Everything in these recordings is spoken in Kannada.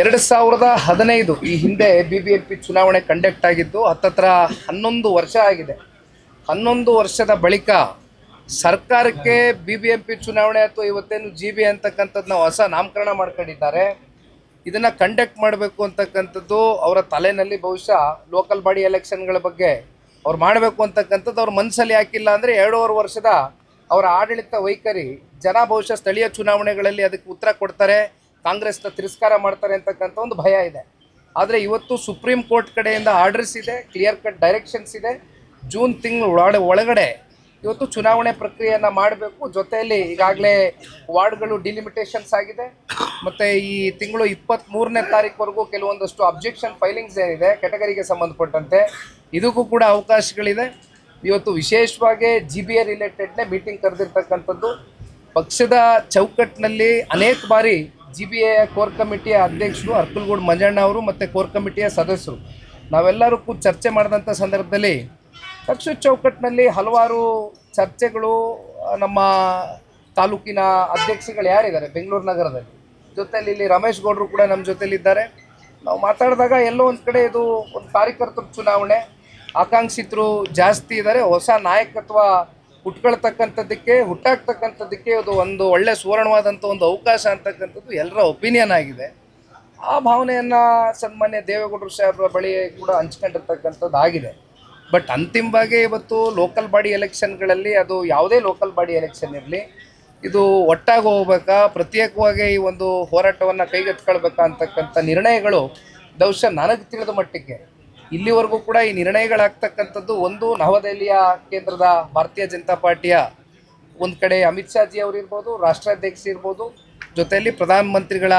ಎರಡು ಸಾವಿರದ ಹದಿನೈದು ಈ ಹಿಂದೆ ಬಿ ಬಿ ಎಂ ಪಿ ಚುನಾವಣೆ ಕಂಡಕ್ಟ್ ಆಗಿದ್ದು, ಹತ್ತತ್ರ ಹನ್ನೊಂದು ವರ್ಷ ಆಗಿದೆ. ಹನ್ನೊಂದು ವರ್ಷದ ಬಳಿಕ ಸರ್ಕಾರಕ್ಕೆ ಬಿ ಬಿ ಎಂ ಪಿ ಚುನಾವಣೆ ಅಥವಾ ಇವತ್ತೇನು ಜಿ ಬಿ ನಾವು ಹೊಸ ನಾಮಕರಣ ಮಾಡ್ಕೊಂಡಿದ್ದಾರೆ. ಇದನ್ನು ಕಂಡಕ್ಟ್ ಮಾಡಬೇಕು ಅಂತಕ್ಕಂಥದ್ದು ಅವರ ತಲೆಯಲ್ಲಿ ಬಹುಶಃ ಲೋಕಲ್ ಬಾಡಿ ಎಲೆಕ್ಷನ್ಗಳ ಬಗ್ಗೆ ಅವ್ರು ಮಾಡಬೇಕು ಅಂತಕ್ಕಂಥದ್ದು ಅವ್ರ ಮನಸ್ಸಲ್ಲಿ ಹಾಕಿಲ್ಲ ಅಂದರೆ ಎರಡೂವರೆ ವರ್ಷದ ಅವರ ಆಡಳಿತ ವೈಖರಿ ಜನ ಬಹುಶಃ ಸ್ಥಳೀಯ ಚುನಾವಣೆಗಳಲ್ಲಿ ಅದಕ್ಕೆ ಉತ್ತರ ಕೊಡ್ತಾರೆ. ಕಾಂಗ್ರೆಸ್ನ ತಿರಸ್ಕಾರ ಮಾಡ್ತಾರೆ ಅಂತಕ್ಕಂಥ ಒಂದು ಭಯ ಇದೆ. ಆದರೆ ಇವತ್ತು ಸುಪ್ರೀಂ ಕೋರ್ಟ್ ಕಡೆಯಿಂದ ಆರ್ಡರ್ಸ್ ಇದೆ ಕ್ಲಿಯರ್ ಕಟ್ ಡೈರೆಕ್ಷನ್ಸ್ ಇದೆ. ಜೂನ್ ತಿಂಗಳು ಒಳ ಒಳಗಡೆ ಇವತ್ತು ಚುನಾವಣೆ ಪ್ರಕ್ರಿಯೆಯನ್ನು ಮಾಡಬೇಕು. ಜೊತೆಯಲ್ಲಿ ಈಗಾಗಲೇ ವಾರ್ಡ್ಗಳು ಡಿಲಿಮಿಟೇಷನ್ಸ್ ಆಗಿದೆ. ಮತ್ತು ಈ ತಿಂಗಳು ಇಪ್ಪತ್ತ್ಮೂರನೇ ತಾರೀಕುವರೆಗೂ ಕೆಲವೊಂದಷ್ಟು ಅಬ್ಜೆಕ್ಷನ್ ಫೈಲಿಂಗ್ಸ್ ಏನಿದೆ ಕೆಟಗರಿಗೆ ಸಂಬಂಧಪಟ್ಟಂತೆ. ಇದಕ್ಕೂ ಕೂಡ ಅವಕಾಶಗಳಿದೆ. ಇವತ್ತು ವಿಶೇಷವಾಗಿ ಜಿ ಬಿ ಎ ರಿಲೇಟೆಡ್ನೇ ಮೀಟಿಂಗ್ ಕರೆದಿರ್ತಕ್ಕಂಥದ್ದು. ಪಕ್ಷದ ಚೌಕಟ್ಟಿನಲ್ಲಿ ಅನೇಕ ಬಾರಿ ಜಿ ಬಿ ಎ ಕೋರ್ ಕಮಿಟಿಯ ಅಧ್ಯಕ್ಷರು ಅರ್ಕಲ್ಗೂಡ್ ಮಂಜಣ್ಣ ಅವರು ಮತ್ತು ಕೋರ್ ಕಮಿಟಿಯ ಸದಸ್ಯರು. ನಾವೆಲ್ಲರೂ ಕೂಡ ಚರ್ಚೆ ಮಾಡಿದಂಥ ಸಂದರ್ಭದಲ್ಲಿ ಕಕ್ಷ ಚೌಕಟ್ಟಿನಲ್ಲಿ ಹಲವಾರು ಚರ್ಚೆಗಳು ನಮ್ಮ ತಾಲೂಕಿನ ಅಧ್ಯಕ್ಷಗಳು ಯಾರಿದ್ದಾರೆ? ಬೆಂಗಳೂರು ನಗರದಲ್ಲಿ. ಜೊತೆಯಲ್ಲಿ ಇಲ್ಲಿ ರಮೇಶ್ ಗೌಡರು ಕೂಡ ನಮ್ಮ ಜೊತೆಯಲ್ಲಿದ್ದಾರೆ. ನಾವು ಮಾತಾಡಿದಾಗ ಎಲ್ಲೋ ಒಂದು ಕಡೆ ಇದು ಒಂದು ಕಾರ್ಯಕರ್ತರ ಚುನಾವಣೆ. ಆಕಾಂಕ್ಷಿತರು ಜಾಸ್ತಿ ಇದ್ದಾರೆ. ಹೊಸ ನಾಯಕತ್ವ ಹುಟ್ಕೊಳ್ತಕ್ಕಂಥದ್ದಕ್ಕೆ, ಹುಟ್ಟಾಕ್ತಕ್ಕಂಥದ್ದಕ್ಕೆ ಅದು ಒಂದು ಒಳ್ಳೆ ಸುವರ್ಣವಾದಂಥ ಒಂದು ಅವಕಾಶ ಅಂತಕ್ಕಂಥದ್ದು ಎಲ್ಲರ ಒಪಿನಿಯನ್ ಆಗಿದೆ. ಆ ಭಾವನೆಯನ್ನು ಸನ್ಮಾನ್ಯ ದೇವೇಗೌಡರು ಸಾಹೇಬ್ರ ಬಳಿ ಕೂಡ ಹಂಚ್ಕೊಂಡಿರ್ತಕ್ಕಂಥದ್ದು ಆಗಿದೆ ಬಟ್ ಅಂತಿಮವಾಗಿ ಇವತ್ತು ಲೋಕಲ್ ಬಾಡಿ ಎಲೆಕ್ಷನ್ಗಳಲ್ಲಿ ಅದು ಯಾವುದೇ ಲೋಕಲ್ ಬಾಡಿ ಎಲೆಕ್ಷನ್ ಇರಲಿ, ಇದು ಒಟ್ಟಾಗಿ ಹೋಗ್ಬೇಕಾ, ಪ್ರತ್ಯೇಕವಾಗಿ ಈ ಒಂದು ಹೋರಾಟವನ್ನು ಕೈಗೆತ್ಕೊಳ್ಬೇಕಾ ಅಂತಕ್ಕಂಥ ನಿರ್ಣಯಗಳು ಬಹುಶಃ ನನಗೆ ತಿಳಿದ ಮಟ್ಟಿಗೆ ಇಲ್ಲಿವರೆಗೂ ಕೂಡ ಈ ನಿರ್ಣಯಗಳಾಗ್ತಕ್ಕಂಥದ್ದು ಒಂದು ನವದೆಹಲಿಯ ಕೇಂದ್ರದ ಭಾರತೀಯ ಜನತಾ ಪಾರ್ಟಿಯ ಒಂದು ಕಡೆ ಅಮಿತ್ ಶಾಜಿ ಅವರು ಇರ್ಬೋದು ರಾಷ್ಟ್ರಾಧ್ಯಕ್ಷ ಇರ್ಬೋದು ಜೊತೆಯಲ್ಲಿ ಪ್ರಧಾನಮಂತ್ರಿಗಳ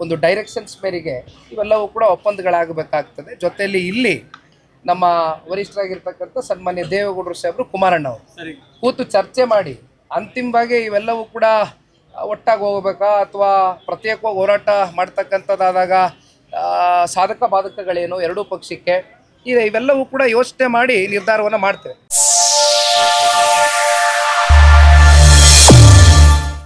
ಒಂದು ಡೈರೆಕ್ಷನ್ಸ್ ಮೇರೆಗೆ ಇವೆಲ್ಲವೂ ಕೂಡ ಒಪ್ಪಂದಗಳಾಗಬೇಕಾಗ್ತದೆ. ಜೊತೆಯಲ್ಲಿ ಇಲ್ಲಿ ನಮ್ಮ ವರಿಷ್ಠರಾಗಿರ್ತಕ್ಕಂಥ ಸನ್ಮಾನ್ಯ ದೇವೇಗೌಡರು ಸಾಹೇಬರು ಕುಮಾರಣ್ಣ ಅವರು. ಕೂತು ಚರ್ಚೆ ಮಾಡಿ ಅಂತಿಮವಾಗಿ ಇವೆಲ್ಲವೂ ಕೂಡ ಒಟ್ಟಾಗಿ ಹೋಗಬೇಕಾ ಅಥವಾ ಪ್ರತ್ಯೇಕವಾಗಿ ಹೋರಾಟ ಮಾಡ್ತಕ್ಕಂಥದ್ದಾದಾಗ ಸಾಧಕ ಬಾಧಕಗಳೇನು ಎರಡೂ ಪಕ್ಷಕ್ಕೆ ಇದೆ ಇವೆಲ್ಲವೂ ಕೂಡ ಯೋಚನೆ ಮಾಡಿ ನಿರ್ಧಾರವನ್ನು ಮಾಡ್ತೇವೆ.